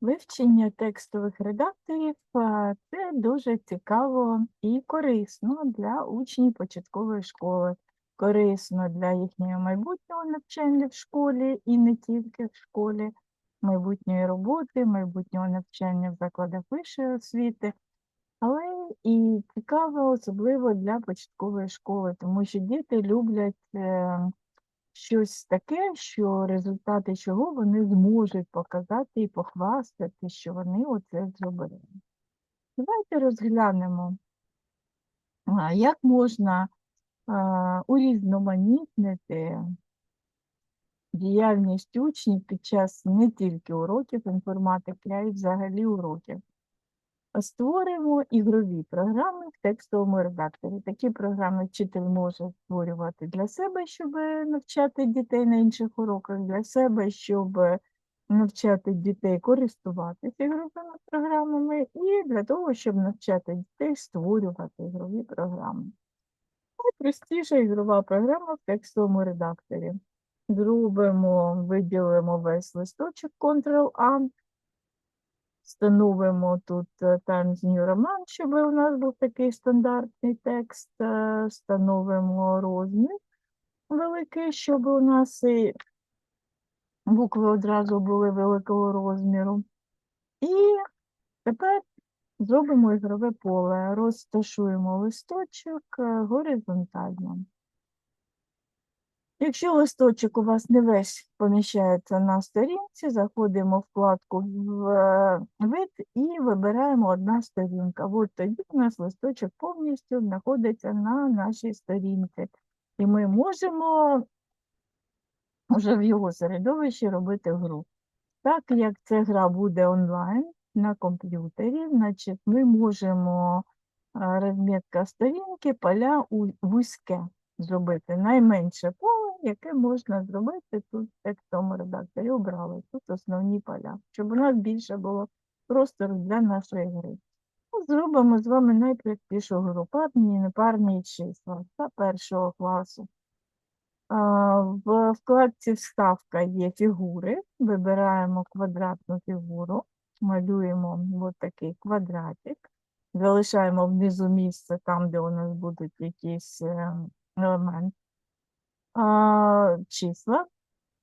Вивчення текстових редакторів це дуже цікаво і корисно для учнів початкової школи, корисно для їхнього майбутнього навчання в школі і не тільки в школі, майбутньої роботи, майбутнього навчання в закладах вищої освіти, але і цікаво особливо для початкової школи, тому що діти люблять е, щось таке, що результати чого вони зможуть показати і похвастати, що вони оце зробили. Давайте розглянемо, як можна урізноманітнити діяльність учнів під час не тільки уроків інформатики, а й взагалі уроків. Створимо ігрові програми в текстовому редакторі. Такі програми вчитель може створювати для себе, щоб навчати дітей на інших уроках, для себе, щоб навчати дітей користуватися ігровими програмами, і для того, щоб навчати дітей створювати ігрові програми. Найпростіша ігрова програма в текстовому редакторі. Зробимо, виділимо весь листочок Ctrl-A, Встановимо тут е, Times New Roman, щоб у нас був такий стандартний текст. е, Встановимо розмір великий, щоб у нас і букви одразу були великого розміру. І тепер зробимо ігрове поле. Розташуємо листочок е, горизонтально. Якщо листочок у вас не весь поміщається на сторінці, заходимо в вкладку в е, вид і вибираємо одна сторінка. От тоді у нас листочок повністю знаходиться на нашій сторінці. І ми можемо вже в його середовищі робити гру. Так як ця гра буде онлайн на комп'ютері, значить ми можемо а, розмітка сторінки, поля вузьке зробити. Найменше поле, яке можна зробити тут в текстовому редакторі. Обрали тут основні поля, щоб у нас більше було простору для нашої гри. Ну, Зробимо з вами найпростішу гру парні і непарні числа та першого класу. В вкладці Вставка є фігури. Вибираємо квадратну фігуру, малюємо ось такий квадратик, залишаємо внизу місце там, де у нас будуть якісь е, елементи. Числа.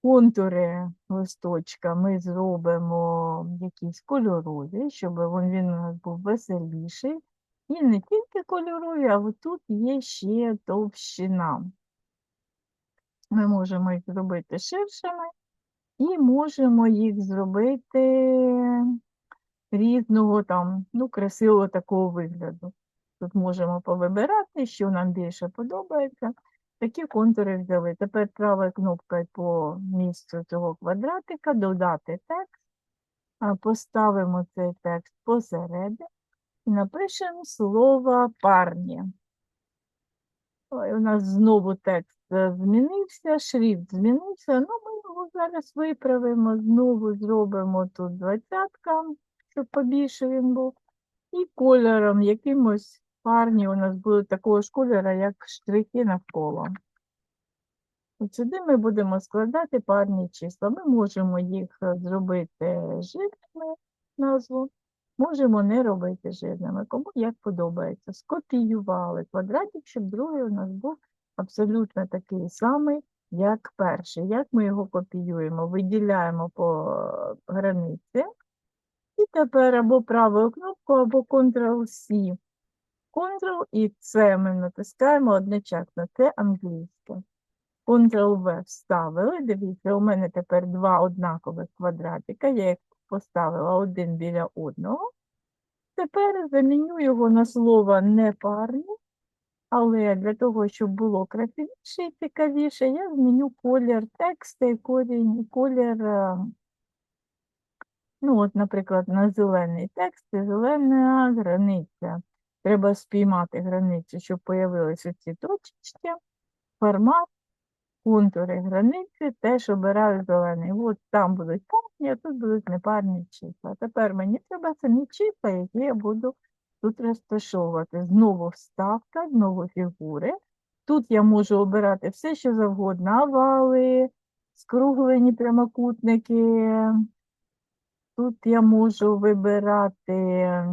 Контури листочка ми зробимо якісь кольорові, щоб він у нас був веселіший. І не тільки кольорові, а тут є ще товщина. Ми можемо їх зробити ширшими і можемо їх зробити різного там, ну, красивого такого вигляду. Тут можемо повибирати, що нам більше подобається. Такі контури взяли. Тепер правою кнопкою по місцю цього квадратика додати текст, поставимо цей текст посередині і напишемо слово парні. Ой, у нас знову текст е, змінився, шрифт змінився. Ну, ми його зараз виправимо, знову зробимо тут двадцятка, щоб побільше він був. І кольором якимось парні у нас будуть такого ж кольору, як штрихи навколо. От сюди ми будемо складати парні числа. Ми можемо їх зробити жирними назву, можемо не робити жирними, кому як подобається. Скопіювали квадратик, щоб другий у нас був абсолютно такий самий, як перший. Як ми його копіюємо? Виділяємо по границі. І тепер або правою кнопкою, або Ctrl-C. Ctrl і C ми натискаємо одночасно. Це англійське. Ctrl-V вставили. Дивіться, у мене тепер два однакових квадратика. Я їх поставила один біля одного. Тепер заміню його на слово непарні, але для того, щоб було красивіше і цікавіше, я зміню колір тексту і колір, е, ну от, наприклад, на зелений текст і зелена границя. Треба спіймати границю, щоб появилися ці точечки, формат, контури границі, теж обираю зелений. От там будуть парні, а тут будуть непарні числа. Тепер мені треба самі числа, які я буду тут розташовувати. Знову вставка, знову фігури. Тут я можу обирати все, що завгодно. Овали, скруглені прямокутники, тут я можу вибирати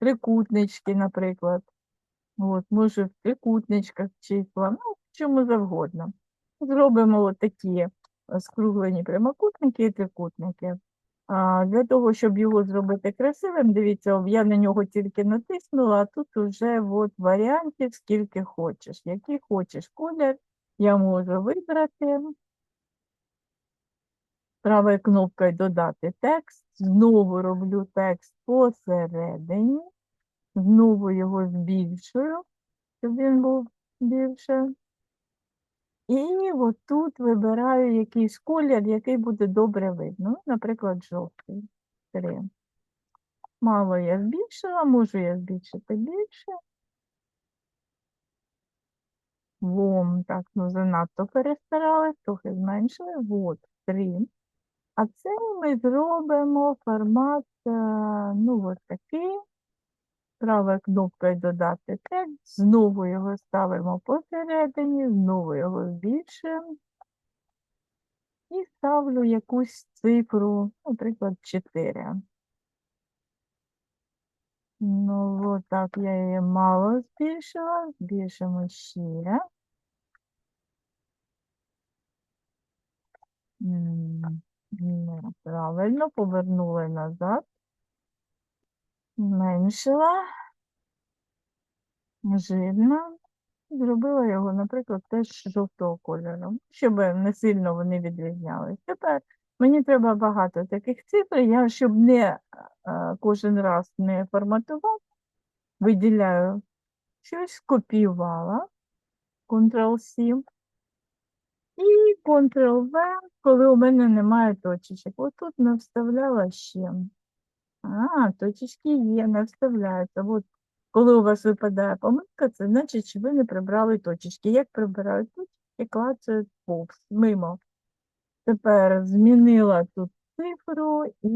трикутнички, наприклад. От, можу в трикутничках числа, ну, чому завгодно. Зробимо от такі е, скруглені прямокутники і трикутники. А, для того, щоб його зробити красивим, дивіться, я на нього тільки натиснула, а тут вже от варіантів скільки хочеш. Який хочеш колір, я можу вибрати. Правою кнопкою додати текст. Знову роблю текст посередині. Знову його збільшую, щоб він був більше. І отут вибираю якийсь колір, який буде добре видно. Ну, Наприклад, жовтий. Три. Мало я збільшила, можу я збільшити більше. Вом, так, ну занадто перестаралась, трохи зменшили. От, три. А це ми зробимо формат, е, ну, ось такий. Правою кнопкою додати текст, знову його ставимо посередині, знову його збільшуємо. І ставлю якусь цифру, наприклад, 4. Ну, от так я її мало збільшила, збільшимо ще. М, Неправильно, повернули назад. Зменшила. Жирна. Зробила його, наприклад, теж жовтого кольору, щоб не сильно вони відрізнялись. Тепер мені треба багато таких цифр, я, щоб не кожен раз не форматувати, виділяю щось, скопіювала, Ctrl-C і Ctrl-V, коли у мене немає точечок. Отут не вставляла ще. А, точечки є, не вставляються. От коли у вас випадає помилка, це значить, що ви не прибрали точечки. Як прибирають точечки, клацають повз, мимо. Тепер змінила тут цифру і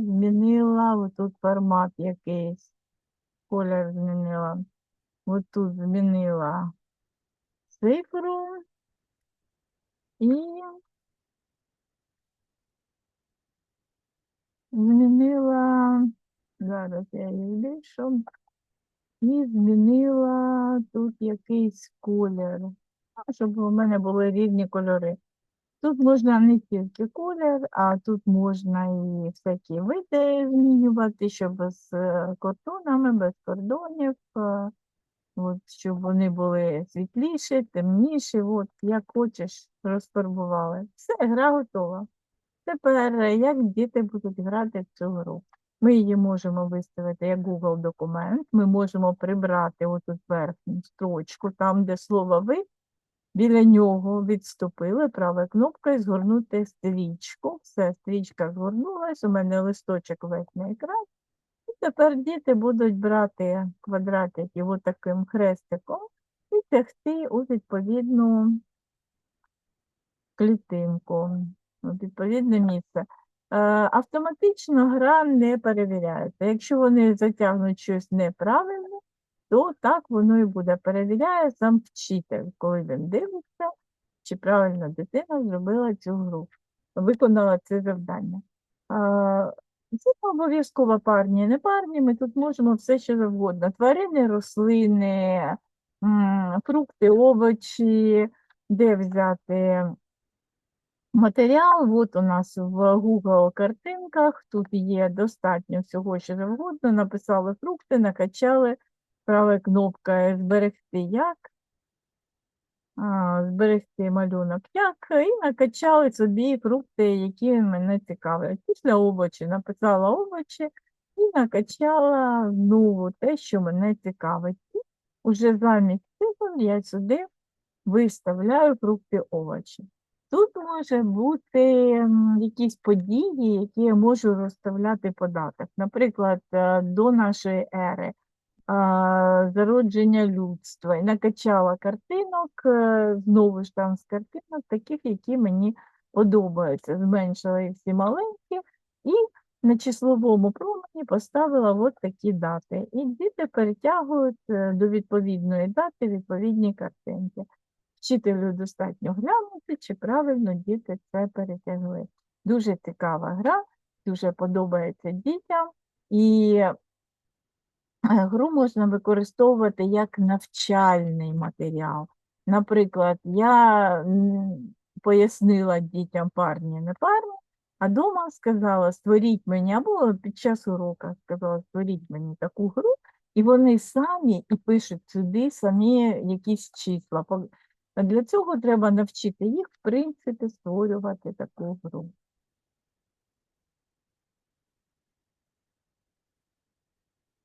змінила отут формат якийсь. Колір змінила. Отут змінила цифру і змінила, зараз я її збільшу. І змінила тут якийсь колір, щоб у мене були різні кольори. Тут можна не тільки колір, а тут можна і всякі види змінювати, щоб з е, кордонами, без кордонів, е, от, щоб вони були світліші, темніші, от, як хочеш, розфарбували. Все, гра готова. Тепер, е, як діти будуть грати в цю гру? Ми її можемо виставити як Google документ. Ми можемо прибрати отут верхню строчку, там, де слово ви, біля нього відступили правою кнопкою згорнути стрічку. Все, стрічка згорнулась, у мене листочок весь на екран. Тепер діти будуть брати квадратики отаким хрестиком і тягти у відповідну клітинку, у відповідне місце. Е, Автоматично гра не перевіряється. Якщо вони затягнуть щось неправильно, то так воно і буде. Перевіряє сам вчитель, коли він дивиться, чи правильно дитина зробила цю гру, виконала це завдання. Це обов'язково парні, не парні, ми тут можемо все що завгодно. Тварини, рослини, фрукти, овочі, де взяти матеріал. От у нас в Google картинках, тут є достатньо всього, що завгодно. Написали фрукти, накачали, права кнопка зберегти як, зберегти малюнок як, і накачали собі фрукти, які мене цікавлять. Після овочі написала овочі і накачала знову те, що мене цікавить. І уже замість цифр я сюди виставляю фрукти овочі. Тут може бути якісь події, які я можу розставляти по датах. Наприклад, е, до нашої ери, зародження людства. І накачала картинок, е, знову ж там з картинок, таких, які мені подобаються. Зменшила їх всі маленькі і на числовому промені поставила от такі дати. І діти перетягують е, до відповідної дати відповідні картинки. Вчителю достатньо глянути, чи правильно діти це перетягли. Дуже цікава гра, дуже подобається дітям. І гру можна використовувати як навчальний матеріал. Наприклад, я пояснила дітям парні, не парні, а дома сказала, створіть мені, або під час уроку сказала, створіть мені таку гру, і вони самі і пишуть сюди самі якісь числа. Для цього треба навчити їх, в принципі, створювати таку гру.